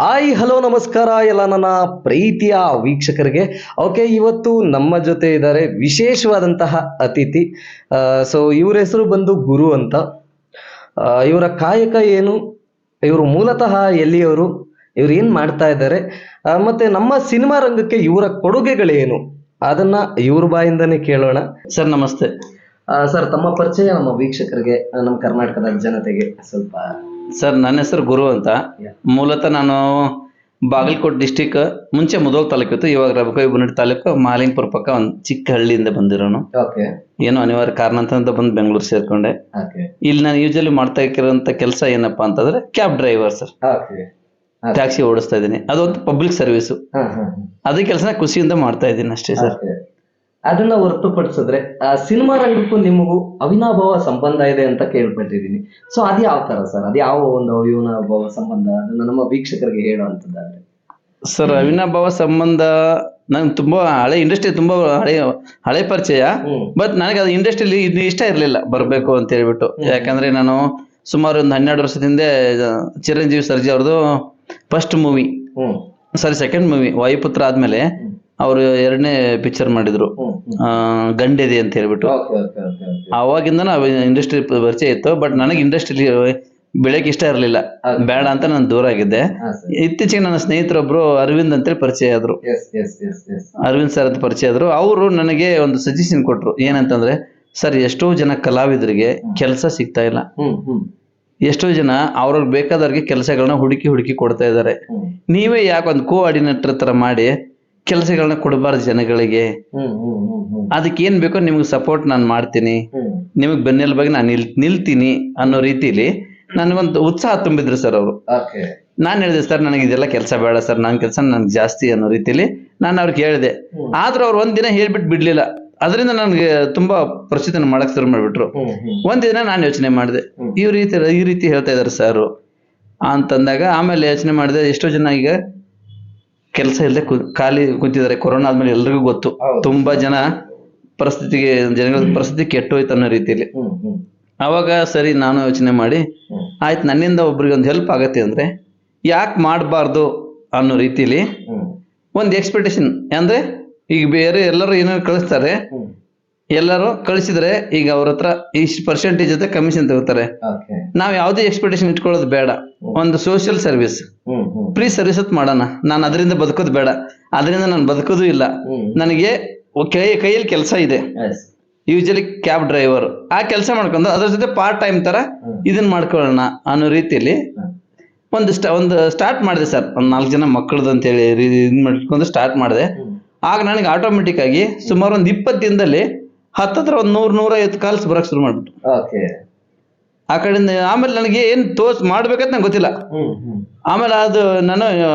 Hi hello ನಮಸ್ಕಾರ ಎಲ್ಲ ನನ್ನ ಪ್ರೀತಿಯ ವೀಕ್ಷಕರಿಗೆ. ಓಕೆ ಇವತ್ತು ನಮ್ಮ ಜೊತೆ ಇದ್ದಾರೆ ವಿಶೇಷವಾದಂತಹ ಅತಿಥಿ. ಸೊ ಇವ್ರ ಹೆಸರು ಬಂದು ಗುರು ಅಂತ. ಇವರ ಕಾಯಕ ಏನು? ಇವರು ಮೂಲತಃ ಎಲ್ಲಿಯವರು? ಇವ್ರು ಏನ್ ಮಾಡ್ತಾ ಇದ್ದಾರೆ? ಮತ್ತೆ ನಮ್ಮ ಸಿನಿಮಾ ರಂಗಕ್ಕೆ ಇವರ ಕೊಡುಗೆಗಳೇನು? ಅದನ್ನ ಇವ್ರ ಬಾಯಿಂದನೇ ಕೇಳೋಣ. ಸರ್ ನಮಸ್ತೆ. ಸರ್ ತಮ್ಮ ಪರಿಚಯ ನಮ್ಮ ವೀಕ್ಷಕರಿಗೆ ನಮ್ಮ ಕರ್ನಾಟಕದ ಜನತೆಗೆ ಸ್ವಲ್ಪ ಸರ್ ನನ್ನ ಹೆಸರು ಗುರು ಅಂತ. ಮೂಲತಃ ನಾನು ಬಾಗಲಕೋಟೆ ಡಿಸ್ಟಿಕ್ ಮುಂಚೆ ಮುದೋಲ್ ತಾಲೂಕು ಇತ್ತು ಇವಾಗ ರಬಕಾಯಿ ಬುನಡಿ ತಾಲೂಕು ಮಾಲಿಂಗ್ಪುರ ಪಕ್ಕ ಒಂದು ಚಿಕ್ಕ ಹಳ್ಳಿಯಿಂದ ಬಂದಿರೋನು. ಏನೋ ಅನಿವಾರ್ಯ ಕಾರಣ ಅಂತ ಬಂದು ಬೆಂಗಳೂರು ಸೇರ್ಕೊಂಡೆ. ಇಲ್ಲಿ ನಾನು ಯೂಶಲಿ ಮಾಡ್ತಾ ಇರೋಂತ ಕೆಲಸ ಏನಪ್ಪಾ ಅಂತಂದ್ರೆ ಕ್ಯಾಬ್ ಡ್ರೈವರ್ ಸರ್. ಟ್ಯಾಕ್ಸಿ ಓಡಿಸ್ತಾ ಇದ್ದೀನಿ. ಅದೊಂದು ಪಬ್ಲಿಕ್ ಸರ್ವಿಸು ಅದೇ ಕೆಲಸ ಖುಷಿಯಿಂದ ಮಾಡ್ತಾ ಇದ್ದೀನಿ ಅಷ್ಟೇ ಸರ್. ಅದನ್ನ ಹೊರತುಪಡಿಸಿದ್ರೆ ಆ ಸಿನಿಮಾ ರಂಗಕ್ಕೂ ನಿಮಗೂ ಅವಿನಾಭಾವ ಸಂಬಂಧ ಇದೆ ಅಂತ ಕೇಳ್ಪಟ್ಟಿದ್ದೀನಿ. ಸೊ ಅದ್ ಯಾವ ತರ ಸರ್? ಅದ್ ಯಾವ ಒಂದು ಅವಿನಾಭಾವ ಸಂಬಂಧ? ಅದನ್ನ ನಮ್ಮ ವೀಕ್ಷಕರಿಗೆ ಹೇಳುವಂತದ್ದಾದ್ರೆ ಸರ್ ಅವಿನಾಭಾವ ಸಂಬಂಧ ನನ್ ತುಂಬಾ ಹಳೆ ಇಂಡಸ್ಟ್ರಿ ತುಂಬಾ ಹಳೆ ಹಳೆ ಪರಿಚಯ. ಬಟ್ ನನಗೆ ಅದು ಇಂಡಸ್ಟ್ರಿಲಿ ಇಷ್ಟ ಇರಲಿಲ್ಲ ಬರಬೇಕು ಅಂತ ಹೇಳ್ಬಿಟ್ಟು. ಯಾಕಂದ್ರೆ ನಾನು ಸುಮಾರು ಒಂದು ಹನ್ನೆರಡು ವರ್ಷದಿಂದ ಹಿಂದೆ ಚಿರಂಜೀವಿ ಸರ್ಜಿ ಅವ್ರದ್ದು first movie sorry second movie Vayuputra ಆದ್ಮೇಲೆ. ಅವರು ಎರಡನೇ ಪಿಕ್ಚರ್ ಮಾಡಿದ್ರು. ಗಂಡೆದೆ ಅಂತ ಹೇಳ್ಬಿಟ್ಟು. Okay okay okay okay. ಅವಾಗಿಂದ ಇಂಡಸ್ಟ್ರಿ ಪರಿಚಯ ಇತ್ತು ಬಟ್ ನನಗೆ ಇಂಡಸ್ಟ್ರಿ ಬೆಳಗ್ಗೆ ಇಷ್ಟ ಇರಲಿಲ್ಲ. ಬೇಡ ಅಂತ ನಾನು ದೂರ ಆಗಿದ್ದೆ. ಇತ್ತೀಚೆಗೆ ನನ್ನ ಸ್ನೇಹಿತರೊಬ್ರು ಅರವಿಂದ್ ಅಂತೇಳಿ ಪರಿಚಯ ಆದ್ರು. ಅರವಿಂದ್ ಸರ್ ಅಂತ ಪರಿಚಯ ಆದ್ರು. ಅವರು ನನಗೆ ಒಂದು ಸಜೆಷನ್ ಕೊಟ್ರು. ಏನಂತಂದ್ರೆ ಸರ್ ಎಷ್ಟೋ ಜನ ಕಲಾವಿದರಿಗೆ ಕೆಲಸ ಸಿಗ್ತಾ ಇಲ್ಲ. ಎಷ್ಟೋ ಜನ ಅವ್ರಿಗೆ ಬೇಕಾದವ್ರಿಗೆ ಕೆಲಸಗಳನ್ನ ಹುಡುಕಿ ಹುಡುಕಿ ಕೊಡ್ತಾ ಇದ್ದಾರೆ. ನೀವೇ ಯಾಕೆ ಒಂದು ಕೋಆರ್ಡಿನೇಟರ್ ತರ ಮಾಡಿ ಕೆಲಸಗಳನ್ನ ಕೊಡಬಾರ್ದು ಜನಗಳಿಗೆ. ಅದಕ್ಕೆ ಏನ್ ಬೇಕೋ ನಿಮ್ಗೆ ಸಪೋರ್ಟ್ ನಾನು ಮಾಡ್ತೀನಿ. ನಿಮಗ್ ಬೆನ್ನೆಲುಬಾಗಿ ನಾನು ನಿಲ್ ನಿಲ್ತೀನಿ ಅನ್ನೋ ರೀತಿಲಿ ನನಗೊಂದು ಉತ್ಸಾಹ ತುಂಬಿದ್ರು ಸರ್ ಅವರು. ನಾನು ಹೇಳಿದೆ ಸರ್ ನನಗೆ ಇದೆಲ್ಲ ಕೆಲಸ ಬೇಡ ಸರ್ ನನ್ನ ಕೆಲಸ ನನ್ಗೆ ಜಾಸ್ತಿ ಅನ್ನೋ ರೀತಿಲಿ ನಾನು ಅವ್ರಿಗೆ ಹೇಳಿದೆ. ಆದ್ರೂ ಅವ್ರು ಒಂದಿನ ಹೇಳ್ಬಿಟ್ಟು ಬಿಡ್ಲಿಲ್ಲ. ಅದರಿಂದ ನನಗೆ ತುಂಬಾ ಪರಿಸ್ಥಿತಿನ ಮಾಡಕ್ ಶುರು ಮಾಡ್ಬಿಟ್ರು. ಹ್ಮ್ ಹ್ಮ್. ಒಂದ್ ದಿನ ನಾನು ಯೋಚನೆ ಮಾಡಿದೆ. ಈ ರೀತಿ ಈ ರೀತಿ ಹೇಳ್ತಾ ಇದಾರೆ ಸರ್ ಅಂತಂದಾಗ ಆಮೇಲೆ ಯೋಚನೆ ಮಾಡಿದೆ ಎಷ್ಟೋ ಜನ ಈಗ ಕೆಲಸ ಇಲ್ಲದೆ ಖಾಲಿ ಕುಂತಿದ್ದಾರೆ. ಕೊರೋನಾ ಆದ್ಮೇಲೆ ಎಲ್ರಿಗೂ ಗೊತ್ತು. ಹೌದು. ತುಂಬಾ ಜನ ಪರಿಸ್ಥಿತಿಗೆ ಜನಗಳ ಪರಿಸ್ಥಿತಿ ಕೆಟ್ಟೋಯ್ತು ಅನ್ನೋ ರೀತಿಯಲ್ಲಿ. ಅವಾಗ ಸರಿ ನಾನು ಯೋಚನೆ ಮಾಡಿ ಆಯ್ತು ನನ್ನಿಂದ ಒಬ್ರಿಗೆ ಒಂದು ಹೆಲ್ಪ್ ಆಗತ್ತೆ ಅಂದ್ರೆ ಯಾಕೆ ಮಾಡಬಾರ್ದು ಅನ್ನೋ ರೀತಿಲಿ ಒಂದು ಎಕ್ಸ್ಪೆಕ್ಟೇಷನ್ ಅಂದ್ರೆ ಈಗ ಬೇರೆ ಎಲ್ಲರೂ ಏನೋ ಕಳಿಸ್ತಾರೆ ಎಲ್ಲರೂ ಕಳಿಸಿದ್ರೆ ಈಗ ಅವ್ರ ಹತ್ರ ಇಷ್ಟು ಪರ್ಸೆಂಟೇಜ್ ಜೊತೆ ಕಮಿಷನ್ ತಗೋತಾರೆ. ನಾವ್ ಯಾವುದೇ ಎಕ್ಸ್ಪೆಕ್ಟೇಷನ್ ಇಟ್ಕೊಳ್ಳೋದು ಬೇಡ. ಒಂದು ಸೋಷಿಯಲ್ ಸರ್ವಿಸ್ ಫ್ರೀ ಸರ್ವಿಸ್ ಅಂತ ಮಾಡೋಣ. ನಾನು ಅದರಿಂದ ಬದುಕೋದು ಬೇಡ. ಅದರಿಂದ ನಾನು ಬದುಕೋದು ಇಲ್ಲ. ನನಗೆ ಕೈ ಕೈಯಲ್ಲಿ ಕೆಲಸ ಇದೆ. ಯೂಶಲಿ ಕ್ಯಾಬ್ ಡ್ರೈವರ್ ಆ ಕೆಲಸ ಮಾಡ್ಕೊಂಡು ಅದ್ರ ಜೊತೆ ಪಾರ್ಟ್ ಟೈಮ್ ತರ. ಇದನ್ನ ಮಾಡ್ಕೊಳ್ಳೋಣ ಅನ್ನೋ ರೀತಿಯಲ್ಲಿ ಒಂದು ಸ್ಟ ಒಂದು ಸ್ಟಾರ್ಟ್ ಮಾಡಿದೆ ಸರ್. ಒಂದ್ ನಾಲ್ಕು ಜನ ಮಕ್ಕಳದು ಅಂತೇಳಿ ಇದು ಮಾಡ್ಕೊಂಡು ಸ್ಟಾರ್ಟ್ ಮಾಡಿದೆ. ಆಗ ನನಗೆ ಆಟೋಮೆಟಿಕ್ ಆಗಿ ಸುಮಾರು ಒಂದು ಇಪ್ಪತ್ತು ದಿನದಲ್ಲಿ ಹತ್ತತ್ರ ಒಂದ್ ನೂರ್ ನೂರ ನೂರೈವತ್ತು ಕಾಲ್ಸ್ ಬರಕ್ ಶುರು ಮಾಡ್ಬಿಟ್ಟು ಓಕೆ. ಆ ಕಡೆಯಿಂದ ಆಮೇಲೆ ನನಗೆ ಏನ್ ತೋರ್ಸ್ ಮಾಡ್ಬೇಕಂತ ನಂಗೆ ಗೊತ್ತಿಲ್ಲ. ಹ್ಮ್ ಹ್ಮ್. ಆಮೇಲೆ ಅದು ನಾನು ಆ,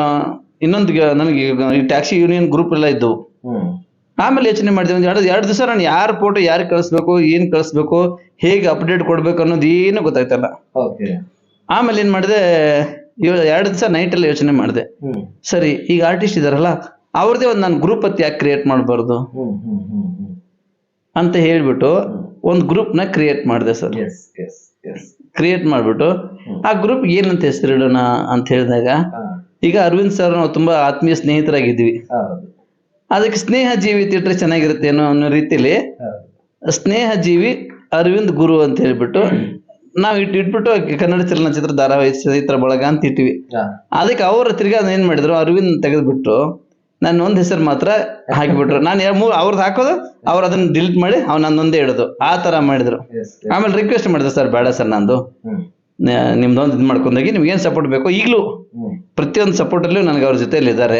ಇನ್ನೊಂದು ಗ- ನನಗೆ ಈ ಟ್ಯಾಕ್ಸಿ ಯೂನಿಯನ್ ಗ್ರೂಪ್ ಎಲ್ಲ ಇದ್ದವು. ಹ್ಮ್. ಆಮೇಲೆ ಯೋಚನೆ ಮಾಡಿದೆ ಒಂದು ಎರಡು ಎರಡು ದಿವಸ ನಾನು ಯಾರ ಫೋಟೋ ಯಾರಿಗೆ ಕಳಿಸ್ಬೇಕು ಏನ್ ಕಳಿಸ್ಬೇಕು ಹೇಗೆ ಅಪ್ಡೇಟ್ ಕೊಡ್ಬೇಕು ಅನ್ನೋದು ಏನು ಗೊತ್ತಾಯ್ತಲ್ಲ. ಓಕೆ. ಆಮೇಲೆ ಏನ್ ಮಾಡಿದೆ ಎರಡು ದಿವಸ ನೈಟಲ್ಲಿ ಯೋಚನೆ ಮಾಡಿದೆ. ಹ್ಮ್. ಸರಿ ಈಗ ಆರ್ಟಿಸ್ಟ್ ಇದಾರಲ್ಲ ಅವ್ರದೇ ಒಂದು ನಾನು ಗ್ರೂಪ್ ಅತ್ತಿ ಯಾಕೆ ಕ್ರಿಯೇಟ್ ಮಾಡಬಾರ್ದು? ಹ್ಮ್ ಹ್ಮ್ ಹ್ಮ್ ಹ್ಮ್. ಅಂತ ಹೇಳ್ಬಿಟ್ಟು ಒಂದು ಗ್ರೂಪ್ನ ಕ್ರಿಯೇಟ್ ಮಾಡಿದೆ ಸರ್. ಕ್ರಿಯೇಟ್ ಮಾಡಿಬಿಟ್ಟು ಆ ಗ್ರೂಪ್ ಏನಂತ ಹೆಸರಿಡೋಣ ಅಂತ ಹೇಳಿದಾಗ ಈಗ ಅರವಿಂದ್ ಸರ್ ನಾವು ತುಂಬಾ ಆತ್ಮೀಯ ಸ್ನೇಹಿತರಾಗಿದ್ವಿ ಅದಕ್ಕೆ ಸ್ನೇಹ ಜೀವಿ ತಿಟ್ರೆ ಚೆನ್ನಾಗಿರುತ್ತೆ ಅನ್ನೋ ಅನ್ನೋ ರೀತಿಲಿ ಹೌದು. ಸ್ನೇಹ ಜೀವಿ ಅರವಿಂದ್ ಗುರು ಅಂತ ಹೇಳ್ಬಿಟ್ಟು ನಾವು ಇಟ್ಟು ಇಟ್ಬಿಟ್ಟು ಕನ್ನಡ ಚಲನಚಿತ್ರ ಧಾರಾವಾಹಿ ಸ್ನೇಹಿತರ ಬಳಗ ಅಂತ ಇಟ್ಟಿವಿ. ಅದಕ್ಕೆ ಅವರ ತಿರ್ಗಾ ಏನ್ ಮಾಡಿದ್ರು ಅರವಿಂದ್ ತೆಗೆದ್ಬಿಟ್ಟು ನಾನು ಒಂದ್ ಹೆಸರು ಮಾತ್ರ ಹಾಕಿಬಿಟ್ರು. ನಾನು ಮೂರು ಅವ್ರದ್ದು ಹಾಕೋದು ಅವ್ರು ಅದನ್ನ ಡಿಲೀಟ್ ಮಾಡಿ ಅವ್ ನನ್ನೊಂದೇ ಇಡೋದು. ಆ ತರ ಮಾಡಿದ್ರು. ಆಮೇಲೆ ರಿಕ್ವೆಸ್ಟ್ ಮಾಡಿದೆ ಸರ್ ಬೇಡ ಸರ್ ನಂದು. ನಿಮ್ದೊಂದು ಇದು ಮಾಡ್ಕೊಂಡೋಗಿ ನಿಮ್ಗೆ ಏನ್ ಸಪೋರ್ಟ್ ಬೇಕು? ಈಗಲೂ ಪ್ರತಿಯೊಂದು ಸಪೋರ್ಟ್ ಸಪೋರ್ಟಲ್ಲೂ ನನಗೆ ಅವ್ರ ಜೊತೆಲಿ ಇದ್ದಾರೆ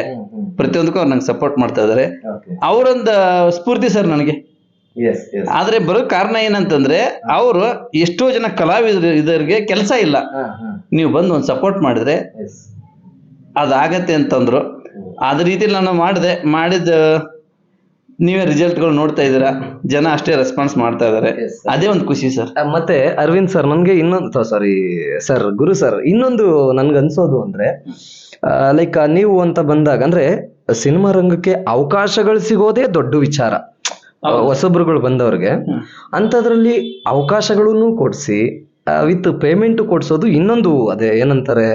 ಪ್ರತಿಯೊಂದಕ್ಕೂ ಅವ್ರು ನಂಗೆ ಸಪೋರ್ಟ್ ಮಾಡ್ತಾ ಇದ್ದಾರೆ ಓಕೆ ಅವರೊಂದು ಸ್ಫೂರ್ತಿ ಸರ್ ನನಗೆ. ಆದ್ರೆ ಬರೋ ಕಾರಣ ಏನಂತಂದ್ರೆ ಅವರು ಎಷ್ಟೋ ಜನ ಕಲಾವಿದರು ಇದರಿಗೆ ಕೆಲಸ ಇಲ್ಲ. ನೀವು ಬಂದು ಒಂದು ಸಪೋರ್ಟ್ ಮಾಡಿದ್ರೆ ಅದಾಗತ್ತೆ ಅಂತಂದ್ರು. ಅದ ರೀತಿ ನಾನು ಮಾಡಿದೆ. ಮಾಡಿದ ನೀವೇ ರಿಸಲ್ಟ್ಗಳು ನೋಡ್ತಾ ಇದ್ದೀರಾ. ಜನ ಅಷ್ಟೇ ರೆಸ್ಪಾನ್ಸ್ ಮಾಡ್ತಾ ಇದಾರೆ ಅದೇ ಒಂದು ಖುಷಿ ಸರ್ ಮತ್ತೆ ಅರವಿಂದ್ ಸರ್ ನನ್ಗೆ ಇನ್ನೊಂದು ಸಾರಿ ಸರ್ ಗುರು ಸರ್ ಇನ್ನೊಂದು ನನ್ಗೆ ಅನ್ಸೋದು ಅಂದ್ರೆ ಲೈಕ್ ನೀವು ಅಂತ ಬಂದಾಗ ಅಂದ್ರೆ ಸಿನಿಮಾ ರಂಗಕ್ಕೆ ಅವಕಾಶಗಳು ಸಿಗೋದೇ ದೊಡ್ಡ ವಿಚಾರ. ಹೊಸಬ್ರುಗಳು ಬಂದವ್ರಿಗೆ. ಅಂಥದ್ರಲ್ಲಿ ಅವಕಾಶಗಳನ್ನು ಕೊಡಿಸಿ ವಿತ್ ಪೇಮೆಂಟ್ ಕೊಡ್ಸೋದು ಇನ್ನೊಂದು ಅದೇ ಏನಂತಾರೆ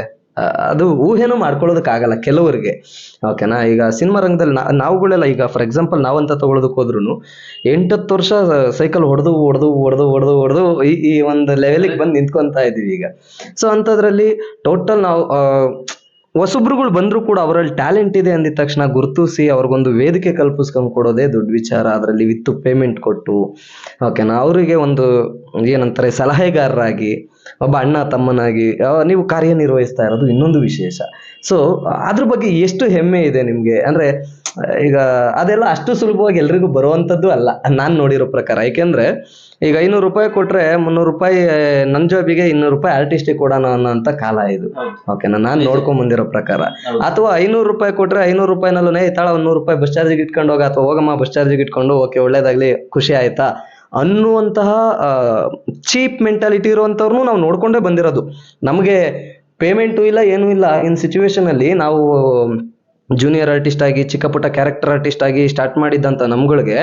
ಅದು ಊಹೆನೂ ಮಾಡ್ಕೊಳ್ಳೋದಕ್ಕಾಗಲ್ಲ ಕೆಲವರಿಗೆ. ಓಕೆನಾ ಈಗ ಸಿನಿಮಾ ರಂಗದಲ್ಲಿ ನಾವುಗಳೆಲ್ಲ ಈಗ ಫಾರ್ ಎಕ್ಸಾಂಪಲ್ ನಾವಂತ ತೊಗೊಳೋದಕ್ಕೆ ಹೋದ್ರು ಎಂಟತ್ತು ವರ್ಷ ಸೈಕಲ್ ಹೊಡೆದು ಹೊಡೆದು ಹೊಡೆದು ಹೊಡೆದು ಹೊಡೆದು ಈ ಈ ಒಂದು ಲೆವೆಲಿಗೆ ಬಂದು ನಿಂತ್ಕೊತಾ ಇದ್ದೀವಿ ಈಗ. ಸೊ ಅಂಥದ್ರಲ್ಲಿ ಟೋಟಲ್ ನಾವು ಹೊಸಬ್ರುಗಳು ಬಂದರೂ ಕೂಡ ಅವರಲ್ಲಿ ಟ್ಯಾಲೆಂಟ್ ಇದೆ ಅಂದಿದ ತಕ್ಷಣ ಗುರುತಿಸಿ ಅವ್ರಿಗೊಂದು ವೇದಿಕೆ ಕಲ್ಪಿಸ್ಕೊಂಡು ಕೊಡೋದೇ ದೊಡ್ಡ ವಿಚಾರ. ಅದರಲ್ಲಿ ವಿತ್ತು ಪೇಮೆಂಟ್ ಕೊಟ್ಟು ಓಕೆನಾ ಅವರಿಗೆ ಒಂದು ಏನಂತಾರೆ ಸಲಹೆಗಾರರಾಗಿ ಒಬ್ಬ ಅಣ್ಣ ತಮ್ಮನಾಗಿ ನೀವು ಕಾರ್ಯನಿರ್ವಹಿಸ್ತಾ ಇರೋದು ಇನ್ನೊಂದು ವಿಶೇಷ. ಸೊ ಅದ್ರ ಬಗ್ಗೆ ಎಷ್ಟು ಹೆಮ್ಮೆ ಇದೆ ನಿಮಗೆ? ಅಂದ್ರೆ ಈಗ ಅದೆಲ್ಲ ಅಷ್ಟು ಸುಲಭವಾಗಿ ಎಲ್ರಿಗೂ ಬರುವಂಥದ್ದು ಅಲ್ಲ ನಾನು ನೋಡಿರೋ ಪ್ರಕಾರ. ಯಾಕೆಂದ್ರೆ ಈಗ ಐನೂರು ರೂಪಾಯಿ ಕೊಟ್ರೆ ಮುನ್ನೂರು ರೂಪಾಯಿ ನನ್ನ ಜಾಬಿಗೆ ಇನ್ನೂರು ರೂಪಾಯಿ ಆರ್ಟಿಸ್ಟಿಗೆ ಕೊಡೋಣ ಅನ್ನೋಂಥ ಕಾಲ ಇದು. ಓಕೆನಾ ನಾನು ನೋಡ್ಕೊಂಡ್ ಬಂದಿರೋ ಪ್ರಕಾರ. ಅಥವಾ ಐನೂರು ರೂಪಾಯಿ ಕೊಟ್ರೆ ಐನೂರು ರೂಪಾಯಿನಲ್ಲೂ ತಾಳ ಒಂದು ನೂರು ರೂಪಾಯಿ ಬಸ್ ಚಾರ್ಜಿಗೆ ಇಟ್ಕೊಂಡು ಹೋಗ ಅಥವಾ ಹೋಗಮ್ಮ ಬಸ್ ಚಾರ್ಜಿಗೆ ಇಟ್ಕೊಂಡು ಓಕೆ ಒಳ್ಳೇದಾಗ್ಲಿ ಖುಷಿ ಆಯ್ತಾ? ಅನ್ನುವಂತಹ ಚೀಪ್ ಮೆಂಟಾಲಿಟಿ ಇರುವಂಥವ್ರನ್ನೂ ನಾವು ನೋಡ್ಕೊಂಡೇ ಬಂದಿರೋದು. ನಮಗೆ ಪೇಮೆಂಟು ಇಲ್ಲ, ಏನೂ ಇಲ್ಲ. ಇನ್ ಸಿಚುವೇಶನಲ್ಲಿ ನಾವು ಜೂನಿಯರ್ ಆರ್ಟಿಸ್ಟ್ ಆಗಿ ಚಿಕ್ಕ ಪುಟ್ಟ ಕ್ಯಾರೆಕ್ಟರ್ ಆರ್ಟಿಸ್ಟ್ ಆಗಿ ಸ್ಟಾರ್ಟ್ ಮಾಡಿದ್ದಂಥ ನಮ್ಗಳಿಗೆ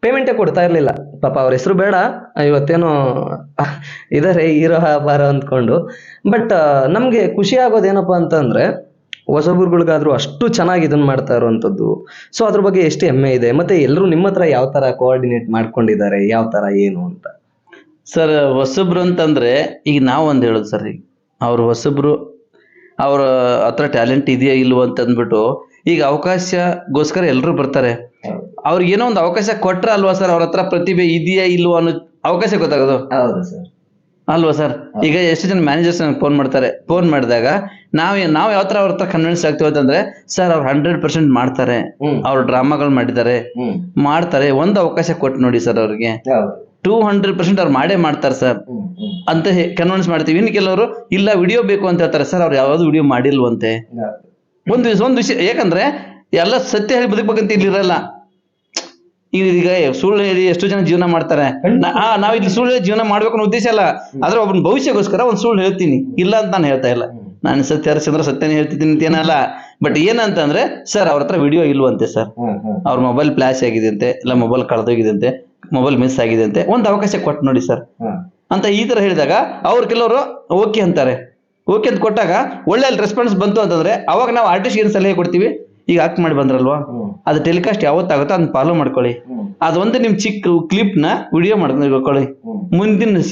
ಪೇಮೆಂಟೇ ಕೊಡ್ತಾ ಇರಲಿಲ್ಲ. ಪಾಪ ಅವ್ರ ಹೆಸರು ಬೇಡ. ಇವತ್ತೇನೋ, ಇದಾರೆ ಹೀರೋ ಬಾರ ಅಂದ್ಕೊಂಡು. ಬಟ್ ನಮಗೆ ಖುಷಿ ಆಗೋದೇನಪ್ಪ ಅಂತಂದ್ರೆ ಹೊಸಬರುಗಳಿಗಾದ್ರೂ ಅಷ್ಟು ಚೆನ್ನಾಗಿ ಇದನ್ನ ಮಾಡ್ತಾ ಇರುವಂಥದ್ದು. ಸೊ ಅದ್ರ ಬಗ್ಗೆ ಎಷ್ಟು ಹೆಮ್ಮೆ ಇದೆ? ಮತ್ತೆ ಎಲ್ಲರೂ ನಿಮ್ಮ ಹತ್ರ ಯಾವ ತರ ಕೋಆರ್ಡಿನೇಟ್ ಮಾಡ್ಕೊಂಡಿದ್ದಾರೆ? ಯಾವ ತರ ಏನು ಅಂತ? ಸರ್ ಹೊಸಬ್ರು ಅಂತಂದ್ರೆ ಈಗ ನಾವು ಒಂದು ಹೇಳೋದು ಸರ್ ಈಗ ಅವ್ರು ಹೊಸಬ್ರು ಅವ್ರ ಹತ್ರ ಟ್ಯಾಲೆಂಟ್ ಇದೆಯಾ ಇಲ್ವೋ ಅಂತ ಅಂದ್ಬಿಟ್ಟು ಈಗ ಅವಕಾಶಗೋಸ್ಕರ ಎಲ್ಲರೂ ಬರ್ತಾರೆ. ಅವ್ರಿಗೆ ಏನೋ ಒಂದು ಅವಕಾಶ ಕೊಟ್ರ ಅಲ್ವಾ ಸರ್ ಅವ್ರ ಹತ್ರ ಪ್ರತಿಭೆ ಇದೆಯಾ ಇಲ್ವೋ ಅನ್ನೋ ಅವಕಾಶ ಗೊತ್ತಾಗೋದು? ಹೌದು ಸರ್. ಅಲ್ವಾ ಸರ್? ಈಗ ಎಷ್ಟು ಜನ ಮ್ಯಾನೇಜರ್ಸ್ ನನಗೆ ಫೋನ್ ಮಾಡ್ತಾರೆ. ಫೋನ್ ಮಾಡಿದಾಗ ನಾವು ನಾವ್ ಯಾವ ತರ ಅವ್ರ ಹತ್ರ ಕನ್ವಿನ್ಸ್ ಆಗ್ತೀವಿ ಅಂತಂದ್ರೆ ಸರ್ ಅವ್ರು ಹಂಡ್ರೆಡ್ ಪರ್ಸೆಂಟ್ ಮಾಡ್ತಾರೆ. ಅವ್ರು ಡ್ರಾಮಾಗಳು ಮಾಡಿದ್ದಾರೆ. ಮಾಡ್ತಾರೆ. ಒಂದು ಅವಕಾಶ ಕೊಟ್ಟು ನೋಡಿ ಸರ್ ಅವ್ರಿಗೆ. ಟೂ ಹಂಡ್ರೆಡ್ ಪರ್ಸೆಂಟ್ ಅವ್ರು ಮಾಡೇ ಮಾಡ್ತಾರೆ ಸರ್ ಅಂತ ಕನ್ವಿನ್ಸ್ ಮಾಡ್ತೀವಿ. ಇನ್ನು ಕೆಲವರು ಇಲ್ಲ ವಿಡಿಯೋ ಬೇಕು ಅಂತ ಹೇಳ್ತಾರೆ. ಸರ್ ಅವ್ರು ಯಾವ್ದು ವಿಡಿಯೋ ಮಾಡಿಲ್ವಂತೆ. ಒಂದು ಒಂದು ವಿಷಯ ಯಾಕಂದ್ರೆ ಎಲ್ಲ ಸತ್ಯ ಹೇಳಿ ಬದುಕ್ಬೇಕಂತ ಇಲ್ಲಿ ಇರಲ್ಲ. ಈಗ ಸುಳ್ಳು ಹೇಳಿ ಎಷ್ಟು ಜನ ಜೀವನ ಮಾಡ್ತಾರೆ. ನಾವ್ ಇಲ್ಲಿ ಸುಳ್ಳು ಹೇಳಿ ಜೀವನ ಮಾಡ್ಬೇಕು ಅನ್ನೋ ಉದ್ದೇಶ ಅಲ್ಲ. ಆದ್ರೆ ಒಬ್ಬನ ಭವಿಷ್ಯಗೋಸ್ಕರ ಒಂದು ಸುಳ್ಳು ಹೇಳ್ತೀನಿ. ಇಲ್ಲ ಅಂತ ನಾನು ಹೇಳ್ತಾ ಇಲ್ಲ. ನಾನು ಸತ್ಯ ಹರಿಶ್ಚಂದ್ರ ಸತ್ಯನೇ ಹೇಳ್ತಿದ್ದೀನಿ ಅಂತ ಏನಲ್ಲ ಬಟ್ ಏನಂತಂದ್ರೆ ಸರ್ ಅವ್ರ ಹತ್ರ ವಿಡಿಯೋ ಇಲ್ವಂತೆ ಸರ್ ಅವ್ರ ಮೊಬೈಲ್ ಫ್ಲಾಶ್ ಆಗಿದೆ ಅಂತೆ ಇಲ್ಲ ಮೊಬೈಲ್ ಕಳೆದೋಗಿದೆ ಮೊಬೈಲ್ ಮಿಸ್ ಆಗಿದೆ ಅಂತೆ ಒಂದು ಅವಕಾಶ ಕೊಟ್ಟು ನೋಡಿ ಸರ್ ಅಂತ ಈ ತರ ಹೇಳಿದಾಗ ಅವ್ರು ಕೆಲವರು ಓಕೆ ಅಂತಾರೆ. ಓಕೆ ಅಂತ ಕೊಟ್ಟಾಗ ಒಳ್ಳೆ ರೆಸ್ಪಾನ್ಸ್ ಬಂತು ಅಂತಂದ್ರೆ ಅವಾಗ ನಾವು ಆರ್ಟಿಸ್ಟ್ ಏನು ಸಲಹೆ ಕೊಡ್ತೀವಿ? ಈಗ ಆಕ್ಟ್ ಮಾಡಿ ಬಂದ್ರಲ್ವಾ ಅದು ಟೆಲಿಕಾಸ್ಟ್ ಯಾವತ್ತಾಗುತ್ತೋ ಅದನ್ನ ಫಾಲೋ ಮಾಡ್ಕೊಳ್ಳಿ. ಅದೊಂದು ನಿಮ್ ಚಿಕ್ಕ ಕ್ಲಿಪ್ನ ವಿಡಿಯೋ ಮಾಡ್ಕೊಂಡು ಇಟ್ಕೊಳ್ಳಿ ಮುಂದಿನ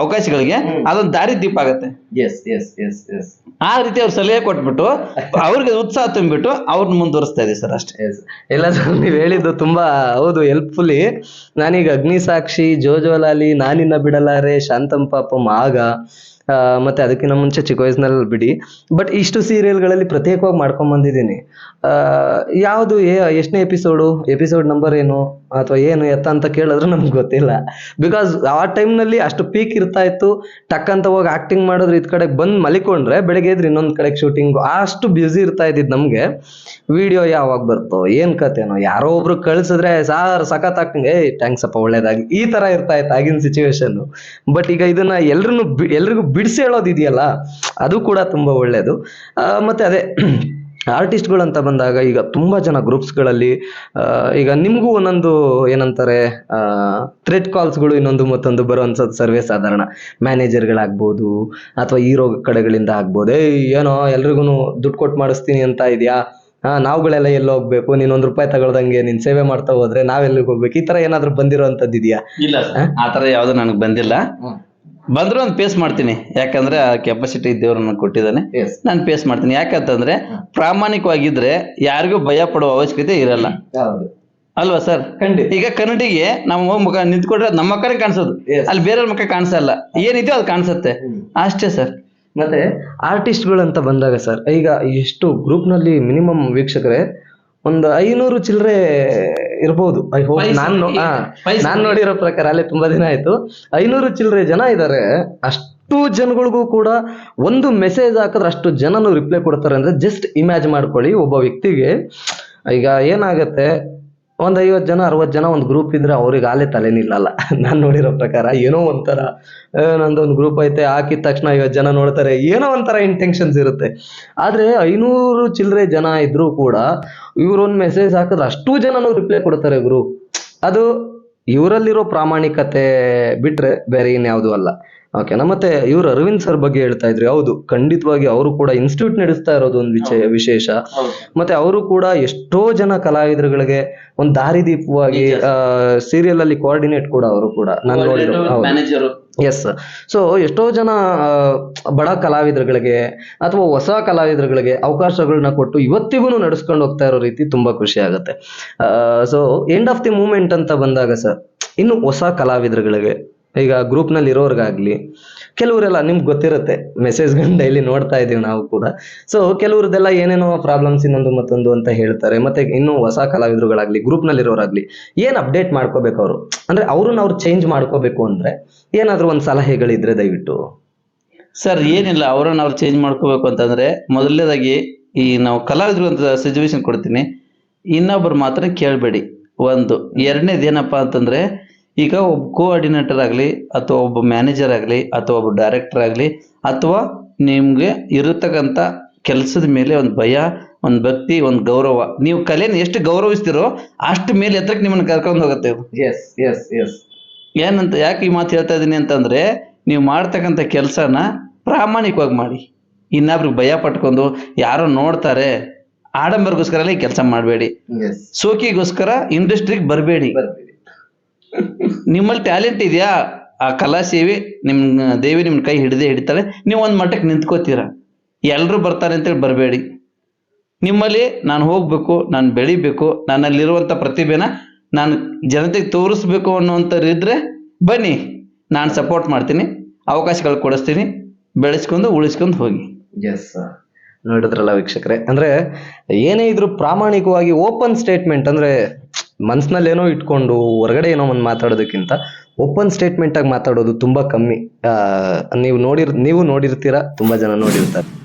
ಅವಕಾಶಗಳಿಗೆ. ಅದೊಂದು ದಾರಿ ದೀಪ ಆಗತ್ತೆ. ಎಸ್ ಎಸ್ ಎಸ್ ಎಸ್ ಆ ರೀತಿ ಅವ್ರ ಸಲಹೆ ಕೊಟ್ಬಿಟ್ಟು ಅವ್ರಿಗೆ ಉತ್ಸಾಹ ತುಂಬಿಟ್ಟು ಅವ್ರನ್ನ ಮುಂದುವರಿಸ್ತಾ ಇದೆ ಸರ್ ಅಷ್ಟೇ. ಎಸ್ ಇಲ್ಲ ಸರ್ ನೀವು ಹೇಳಿದ್ದು ತುಂಬಾ ಹೌದು ಹೆಲ್ಪ್ಫುಲ್ಲಿ ನಾನೀಗ ಅಗ್ನಿ ಸಾಕ್ಷಿ ಜೋಜೋಲಾಲಿ ನಾನಿನ್ನ ಬಿಡಲಾರೆ ಶಾಂತಂ ಪಾಪಂ ಆಗ ಆ, ಮತ್ತೆ ಅದಕ್ಕಿಂತ ಮುಂಚೆ ಚಿಕ್ಕ ವಯಸ್ಸಿನಲ್ಲಿ ಬಿಡಿ. ಬಟ್ ಇಷ್ಟು ಸೀರಿಯಲ್ಗಳಲ್ಲಿ ಪ್ರತ್ಯೇಕವಾಗಿ ಮಾಡ್ಕೊಂಡ್ ಬಂದಿದ್ದೀನಿ. ಆ, ಯಾವುದು ಎಷ್ಟನೇ ಎಪಿಸೋಡು ಎಪಿಸೋಡ್ ನಂಬರ್ ಏನು? ಅಥವಾ ಏನು ಎತ್ತ ಅಂತ ಕೇಳಿದ್ರೆ ನಮ್ಗೆ ಗೊತ್ತಿಲ್ಲ. ಬಿಕಾಸ್ ಆ ಟೈಮ್ನಲ್ಲಿ ಅಷ್ಟು ಪೀಕ್ ಇರ್ತಾ ಇತ್ತು. ಟಕ್ ಅಂತ ಹೋಗಿ ಆಕ್ಟಿಂಗ್ ಮಾಡಿದ್ರೆ ಇದ್ ಕಡೆಗೆ ಬಂದು ಮಲಿಕೊಂಡ್ರೆ ಬೆಳಗ್ಗೆ ಇದ್ರೆ ಇನ್ನೊಂದು ಕಡೆಗೆ ಶೂಟಿಂಗು ಅಷ್ಟು ಬ್ಯುಸಿ ಇರ್ತಾ ಇದ್ದಿದ್ದು ನಮಗೆ. ವಿಡಿಯೋ ಯಾವಾಗ ಬರ್ತೋ, ಏನು ಕತೆನೋ, ಯಾರೋ ಒಬ್ರು ಕಳಿಸಿದ್ರೆ ಸಾರ್ ಸಖತ್ ಆಕ್ಟಿಂಗ್ ಏಯ್ ಥ್ಯಾಂಕ್ಸ್ ಅಪ್ಪ, ಒಳ್ಳೇದಾಗಿ. ಈ ಥರ ಇರ್ತಾ ಇತ್ತು ಆಗಿನ ಸಿಚುವೇಶನ್ನು ಬಟ್ ಈಗ ಇದನ್ನ ಬಿ, ಎಲ್ರಿಗೂ ಬಿಡಿಸಿ ಹೇಳೋದಿದೆಯಲ್ಲ ಅದು ಕೂಡ ತುಂಬ ಒಳ್ಳೆಯದು ಮತ್ತೆ ಅದೇ ಆರ್ಟಿಸ್ಟ್ಗಳು ಅಂತ ಬಂದಾಗ ಈಗ ತುಂಬಾ ಜನ ಗ್ರೂಪ್ಸ್ಗಳಲ್ಲಿ ಈಗ ನಿಮಗೂ ಒಂದೊಂದು ಏನಂತಾರೆ ಥ್ರೆಡ್ ಕಾಲ್ಸ್ಗಳು ಇನ್ನೊಂದು ಮತ್ತೊಂದು ಬರುವಂಥದ್ದು ಸರ್ವೇ ಸಾಧಾರಣ. ಮ್ಯಾನೇಜರ್ಗಳಾಗ್ಬೋದು ಅಥವಾ ಹೀರೋ ಕಡೆಗಳಿಂದ ಆಗ್ಬೋದು. ಏಯ್ ಏನೋ ಎಲ್ರಿಗೂ ದುಡ್ಡು ಕೊಟ್ಟು ಮಾಡಿಸ್ತೀನಿ ಅಂತ ಇದೆಯಾ? ಹಾ ನಾವುಗಳೆಲ್ಲ ಎಲ್ಲ ಹೋಗ್ಬೇಕು? ನೀನ್ ಒಂದ್ ರೂಪಾಯಿ ತಗೊಳ್ದಂಗೆ ನಿನ್ ಸೇವೆ ಮಾಡ್ತಾ ಹೋದ್ರೆ ನಾವೆಲ್ಲಿಗೆ ಹೋಗ್ಬೇಕು? ಈ ತರ ಏನಾದ್ರು ಬಂದಿರೋ ಇದೆಯಾ ಇಲ್ಲ ಆ? ತರ ಯಾವ್ದು ನನಗೆ ಬಂದಿಲ್ಲ. ಬಂದ್ರು ಒಂದು ಪೇಸ್ ಮಾಡ್ತೀನಿ. ಯಾಕಂದ್ರೆ ಆ ಕೆಪಾಸಿಟಿ ದೇವ್ರನ್ನ ಕೊಟ್ಟಿದ್ದಾನೆ. ನಾನು ಪೇಸ್ ಮಾಡ್ತೀನಿ. ಯಾಕಂತಂದ್ರೆ ಪ್ರಾಮಾಣಿಕವಾಗಿದ್ರೆ ಯಾರಿಗೂ ಭಯ ಪಡುವ ಅವಶ್ಯಕತೆ ಇರಲ್ಲ. ಹೌದು. ಅಲ್ವಾ ಸರ್? ಖಂಡಿತ. ಈಗ ಕನ್ನಡಿಗೆ ನಮ್ಮ ಮುಖ ನಿಂತ್ಕೊಂಡ್ರೆ ನಮ್ಮ ಮಕ್ಕಳೇ ಕಾಣಿಸೋದು. Yes. ಅಲ್ಲಿ ಬೇರೆಯವ್ರ ಮುಖ ಕಾಣಿಸಲ್ಲ. ಏನಿದೆಯೋ ಅದು ಕಾಣಿಸುತ್ತೆ. ಅಷ್ಟೇ ಸರ್. ಮತ್ತೆ ಆರ್ಟಿಸ್ಟ್ಗಳು ಅಂತ ಬಂದಾಗ ಸರ್ ಈಗ ಎಷ್ಟು ಗ್ರೂಪ್ನಲ್ಲಿ ನಲ್ಲಿ ಮಿನಿಮಮ್ ವೀಕ್ಷಕರೇ ಒಂದು ಐನೂರು ಚಿಲ್ಲರೆ ಇರ್ಬೋದು. ಐ ಹೋಪ್ ನಾನು ಹಾ ನಾನ್ ನೋಡಿರೋ ಪ್ರಕಾರ ಅಲ್ಲೇ ತುಂಬಾ ದಿನ ಆಯ್ತು. ಐನೂರು ಚಿಲ್ಲರೆ ಜನ ಇದ್ದಾರೆ ಅಷ್ಟು ಜನಗಳಿಗೂ ಕೂಡ ಒಂದು ಮೆಸೇಜ್ ಹಾಕಿದ್ರೆ ಅಷ್ಟು ಜನನು ರಿಪ್ಲೈ ಕೊಡ್ತಾರೆ ಅಂದ್ರೆ ಜಸ್ಟ್ ಇಮ್ಯಾಜ್ ಮಾಡ್ಕೊಳ್ಳಿ ಒಬ್ಬ ವ್ಯಕ್ತಿಗೆ. ಈಗ ಏನಾಗತ್ತೆ? ಒಂದ್ ಐವತ್ತು ಜನ ಅರವತ್ತು ಜನ ಒಂದು ಗ್ರೂಪ್ ಇದ್ರೆ ಅವ್ರಿಗೆ ಆಲೆ ತಲೆ ನಿಲ್ಲಲ್ಲ ನಾನು ನೋಡಿರೋ ಪ್ರಕಾರ ಏನೋ ಒಂಥರ ನಂದೊಂದು ಗ್ರೂಪ್ ಐತೆ, ಹಾಕಿದ ತಕ್ಷಣ ಐವತ್ತು ಜನ ನೋಡ್ತಾರೆ, ಏನೋ ಒಂಥರ ಇಂಟೆನ್ಷನ್ಸ್ ಇರುತ್ತೆ. ಆದರೆ ಐನೂರು ಚಿಲ್ಲರೆ ಜನ ಇದ್ರೂ ಕೂಡ ಇವರೊಂದು ಮೆಸೇಜ್ ಹಾಕಿದ್ರೆ ಅಷ್ಟು ಜನನು ರಿಪ್ಲೈ ಕೊಡ್ತಾರೆ ಗ್ರೂಪ್ ಅದು ಇವರಲ್ಲಿರೋ ಪ್ರಾಮಾಣಿಕತೆ ಬಿಟ್ರೆ ಬೇರೆ ಇನ್ಯಾವುದೂ ಅಲ್ಲ. ಓಕೆ ಮತ್ತೆ ಇವ್ರು ಅರವಿಂದ್ ಸರ್ ಬಗ್ಗೆ ಹೇಳ್ತಾ ಇದ್ರಿ. ಹೌದು ಖಂಡಿತವಾಗಿ ಅವರು ಕೂಡ ಇನ್ಸ್ಟಿಟ್ಯೂಟ್ ನಡೆಸ್ತಾ ಇರೋದು ಒಂದು ವಿಷಯ ವಿಶೇಷ. ಮತ್ತೆ ಅವರು ಕೂಡ ಎಷ್ಟೋ ಜನ ಕಲಾವಿದರುಗಳಿಗೆ ಒಂದು ದಾರಿದೀಪವಾಗಿ. ಸೀರಿಯಲ್ ಅಲ್ಲಿ ಕೋಆರ್ಡಿನೇಟ್ ಕೂಡ ಅವರು ಕೂಡ. ನಾನು ನೋಡಿದ್ರು ಎಸ್ ಸೊ ಎಷ್ಟೋ ಜನ ಬಡ ಕಲಾವಿದರುಗಳಿಗೆ ಅಥವಾ ಹೊಸ ಕಲಾವಿದರುಗಳಿಗೆ ಅವಕಾಶಗಳನ್ನ ಕೊಟ್ಟು ಇವತ್ತಿಗೂ ನಡೆಸ್ಕೊಂಡು ಹೋಗ್ತಾ ಇರೋ ರೀತಿ ತುಂಬಾ ಖುಷಿ ಆಗುತ್ತೆ. So end of the moment ಅಂತ ಬಂದಾಗ ಸರ್ ಇನ್ನು ಹೊಸ ಕಲಾವಿದರುಗಳಿಗೆ ಈಗ ಗ್ರೂಪ್ನಲ್ಲಿ ಇರೋರ್ಗಾಗ್ಲಿ, ಕೆಲವರೆಲ್ಲ ನಿಮ್ಗೆ ಗೊತ್ತಿರುತ್ತೆ ಮೆಸೇಜ್ಗಳನ್ನ ಡೈಲಿ ನೋಡ್ತಾ ಇದ್ದೀವಿ ನಾವು ಕೂಡ. ಸೊ ಕೆಲವ್ರದ್ದೆಲ್ಲ ಏನೇನೋ ಪ್ರಾಬ್ಲಮ್ಸ್ ಇನ್ನೊಂದು ಮತ್ತೊಂದು ಅಂತ ಹೇಳ್ತಾರೆ. ಮತ್ತೆ ಇನ್ನೂ ಹೊಸ ಕಲಾವಿದರುಗಳಾಗ್ಲಿ ಗ್ರೂಪ್ನಲ್ಲಿ ಇರೋರಾಗ್ಲಿ, ಏನ್ ಅಪ್ಡೇಟ್ ಮಾಡ್ಕೋಬೇಕು ಅವರು? ಅಂದ್ರೆ ಅವ್ರನ್ನ ಅವ್ರು ಚೇಂಜ್ ಮಾಡ್ಕೋಬೇಕು ಅಂದ್ರೆ ಏನಾದರೂ ಒಂದು ಸಲಹೆಗಳಿದ್ರೆ ದಯವಿಟ್ಟು. ಸರ್ ಏನಿಲ್ಲ, ಅವ್ರನ್ನ ಅವ್ರು ಚೇಂಜ್ ಮಾಡ್ಕೋಬೇಕು ಅಂತಂದ್ರೆ ಮೊದಲನೇದಾಗಿ ಈ ನಾವು ಕಲಾವಿದರು ಅಂತ ಸಿಚುವೇಶನ್ ಕೊಡ್ತೀನಿ. ಇನ್ನೊಬ್ರು ಮಾತ್ರ ಕೇಳಬೇಡಿ. ಒಂದು, ಎರಡನೇದು ಏನಪ್ಪಾ ಅಂತಂದ್ರೆ ಈಗ ಒಬ್ಬ ಕೋಆರ್ಡಿನೇಟರ್ ಆಗಲಿ ಅಥವಾ ಒಬ್ಬ ಮ್ಯಾನೇಜರ್ ಆಗಲಿ ಅಥವಾ ಒಬ್ಬ ಡೈರೆಕ್ಟರ್ ಆಗಲಿ ಅಥವಾ ನಿಮಗೆ ಇರತಕ್ಕಂಥ ಕೆಲಸದ ಮೇಲೆ ಒಂದು ಭಯ ಒಂದು ಭಕ್ತಿ ಒಂದು ಗೌರವ. ನೀವು ಕಲೆನ ಎಷ್ಟು ಗೌರವಿಸ್ತೀರೋ ಅಷ್ಟು ಮೇಲೆ ಎತ್ತಕ್ಕೆ ನಿಮ್ಮನ್ನು ಕರ್ಕೊಂಡು ಹೋಗುತ್ತೆ. ಎಸ್ ಎಸ್ ಎಸ್ ಏನಂತ ಯಾಕೆ ಈ ಮಾತು ಹೇಳ್ತಾ ಇದ್ದೀನಿ ಅಂತಂದರೆ ನೀವು ಮಾಡ್ತಕ್ಕಂಥ ಕೆಲಸನ ಪ್ರಾಮಾಣಿಕವಾಗಿ ಮಾಡಿ. ಇನ್ನೊಬ್ರಿಗೆ ಭಯ ಪಟ್ಕೊಂಡು ಯಾರೋ ನೋಡ್ತಾರೆ ಆಡಂಬರ್ಗೋಸ್ಕರ ಈ ಕೆಲಸ ಮಾಡಬೇಡಿ. ಸೋಕಿಗೋಸ್ಕರ ಇಂಡಸ್ಟ್ರಿಗೆ ಬರಬೇಡಿ. ನಿಮ್ಮಲ್ಲಿ ಟ್ಯಾಲೆಂಟ್ ಇದೆಯಾ? ಆ ಕಲಾ ಸೇವೆ ನಿಮ್ ದೇವಿ ನಿಮ್ಮ ಕೈ ಹಿಡಿದೇ ಹಿಡಿತಾಳೆ. ನೀವು ಒಂದು ಮಟ್ಟಕ್ಕೆ ನಿಂತ್ಕೋತೀರ. ಎಲ್ಲರೂ ಬರ್ತಾರೆ ಅಂತೇಳಿ ಬರಬೇಡಿ. ನಿಮ್ಮಲ್ಲಿ ನಾನು ಹೋಗ್ಬೇಕು, ನಾನು ಬೆಳಿಬೇಕು ನನ್ನಲ್ಲಿರುವಂಥ ಪ್ರತಿಭೆನ ನಾನು ಜನತೆಗೆ ತೋರಿಸ್ಬೇಕು ಅನ್ನುವಂಥವ್ರು ಇದ್ದರೆ ಬನ್ನಿ, ನಾನು ಸಪೋರ್ಟ್ ಮಾಡ್ತೀನಿ, ಅವಕಾಶಗಳು ಕೊಡಿಸ್ತೀನಿ, ಬೆಳೆಸ್ಕೊಂಡು, ಉಳಿಸ್ಕೊಂಡು ಹೋಗಿ. ಎಸ್ ನೋಡಿದ್ರಲ್ಲ ವೀಕ್ಷಕರೇ. ಅಂದ್ರೆ ಏನೇ ಇದ್ರು ಪ್ರಾಮಾಣಿಕವಾಗಿ ಓಪನ್ ಸ್ಟೇಟ್ಮೆಂಟ್ ಅಂದ್ರೆ ಮನ್ಸ್ನಲ್ಲಿ ಏನೋ ಇಟ್ಕೊಂಡು ಹೊರಗಡೆ ಏನೋ ಒಂದು ಮಾತಾಡೋದಕ್ಕಿಂತ ಓಪನ್ ಸ್ಟೇಟ್ಮೆಂಟ್ ಆಗಿ ಮಾತಾಡೋದು ತುಂಬಾ ಕಮ್ಮಿ. ನೀವು ನೋಡಿರ್, ನೀವು ನೋಡಿರ್ತೀರಾ? ತುಂಬಾ ಜನ ನೋಡಿರ್ತಾರೆ.